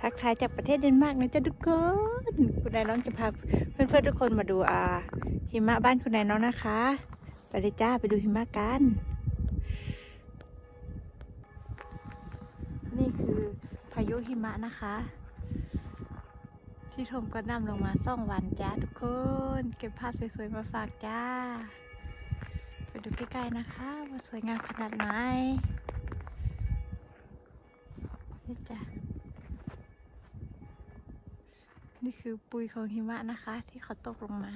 ทักทายจากประเทศเดนมาร์กนะจ๊ะทุกคนคุณนายน้องจะพาเพื่อนๆทุกคนมาดูอ่าหิมะบ้านคุณนายน้องนะคะ ไปเลยจ้าไปดูหิมะกัน นี่คือพายุหิมะนะคะ ที่ทมก็นำลงมาสองวันจ้าทุกคน เก็บภาพสวยๆมาฝากจ้า ไปดูใกล้ๆนะคะว่าสวยงามขนาดไหนนี่จ้ะ นี่คือปุยของหิมะนะคะ ที่เขาตกลงมา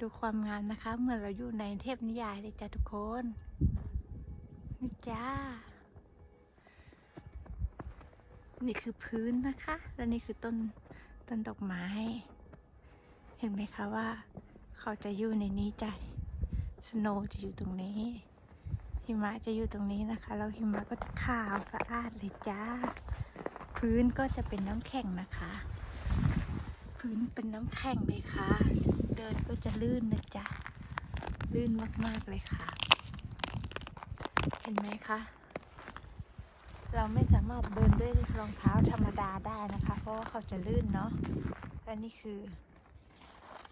ดูความงามนะคะ เหมือนเราอยู่ในเทพนิยายเลยจ้ะทุกคน นี่จ้า นี่คือพื้นนะคะ และนี่คือต้นต้นดอกไม้ เห็นไหมคะว่า เขาจะอยู่ในนี้จ้ะสโนว์จะอยู่ตรงนี้ หิมะจะอยู่ตรงนี้นะคะ แล้วหิมะก็จะขาวสะอาดเลยจ้า พื้นก็จะเป็นน้ำแข็งนะคะ พื้นเป็นน้ำแข็งเลยค่ะ เดินก็จะลื่นนะจ๊ะ ลื่นมากๆเลยค่ะ เห็นไหมคะ เราไม่สามารถเดินด้วยรองเท้าธรรมดาได้นะคะ เพราะว่าเขาจะลื่นเนาะ และนี่คือ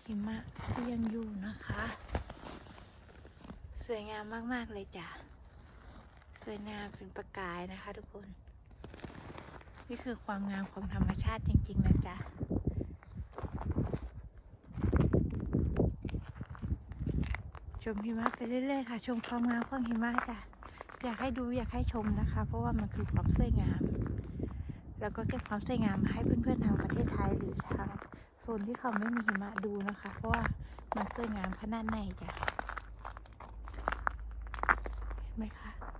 หิมะที่ยังอยู่นะคะ สวยงามมากๆเลยจ้ะ สวยงามเป็นประกายนะคะทุกคน นี่คือความงามของธรรมชาติจริง ๆ นะจ๊ะ ชมหิมะไปเรื่อยๆค่ะ ชมความงามของหิมะจ้ะอยากให้ดูอยากให้ชมนะคะ เพราะว่ามันคือความสวยงาม แล้วก็เก็บความสวยงามให้เพื่อนๆทางประเทศไทยหรือชาวโซนที่เขาไม่มีหิมะดูนะคะ เพราะว่ามันสวยงามขนาดไหนจ้ะเห็นไหมคะ